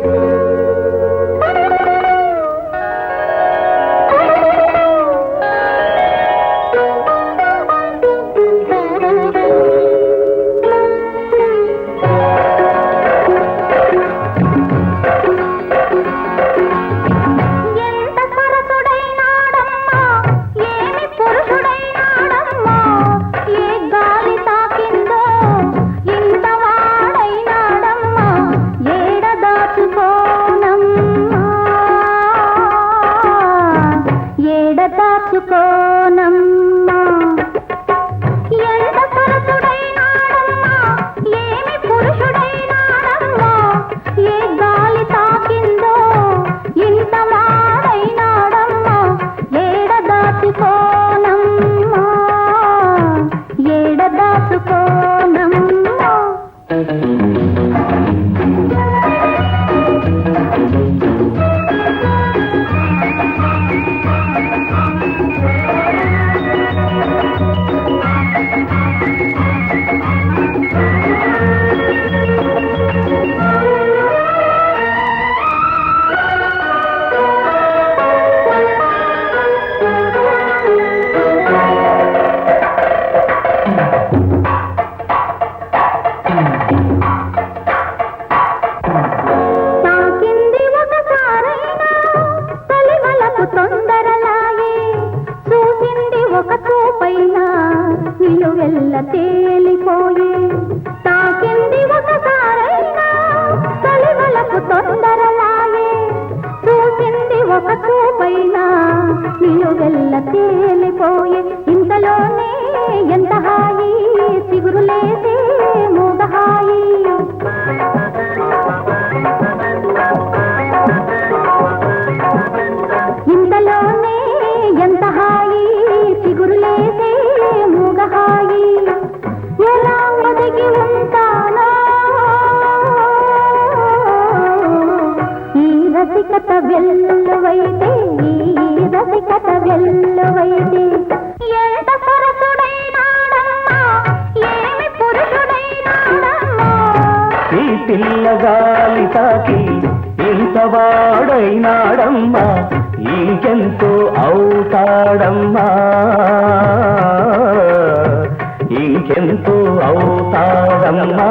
ఎంత వెళ్ళ తేలిపోయే. తాకింది ఒకసారైనా తలివలకు తొందరలాయే చూసింది ఒక చూపైనా నిలువెల్ల తేలిపోయే. ఇంతలోనే ఎంత హాయి? రసికత వెల్లువైతే ఈ రసికత వెల్లువైతే. ఎంత సరసుడైనాడమ్మా ఏమి పురుషుడైనాడమ్మా ఈ పిల్లగాలి తాకి ఇంత వాడైనాడమ్మా ఇంకెంతో అవుతాడమ్మా. ఇంకెంతో అవుతాడమ్మా.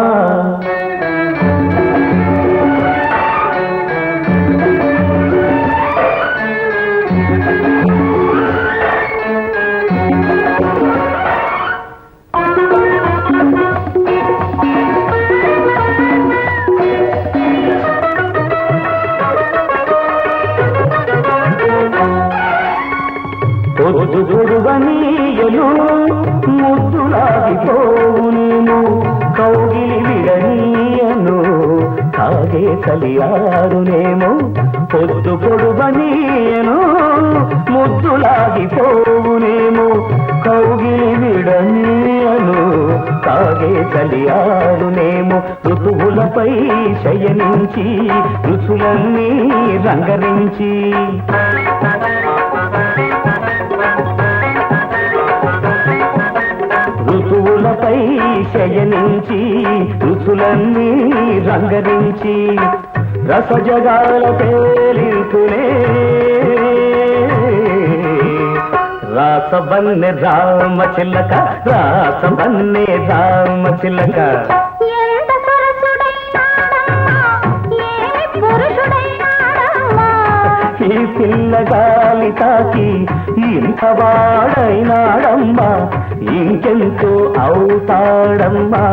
పొద్దు పొడువనీయను ముద్దులాగిపోవు నేను కౌగిలి విడనీయను కాగే కలియారునేమో పొద్దు పొడువనీయను ముద్దులాగిపోవునేమో కౌగిలి విడనీయను కాగే కలియారునేమో ఋతువులపై శయనించి రుచులన్నీ రంగరించి. ఋతువులపై శయనించి రుచులన్నీ రంగరించి రసజగాల తేలింతులే రాసబన్నె రామ చిల్లక రాసబన్నె రామ చిల్లక ఈ పిల్లగాలి తాకి ఇంత వాడైనాడమ్మా. నీకెంతో అవుతాడమ్మా?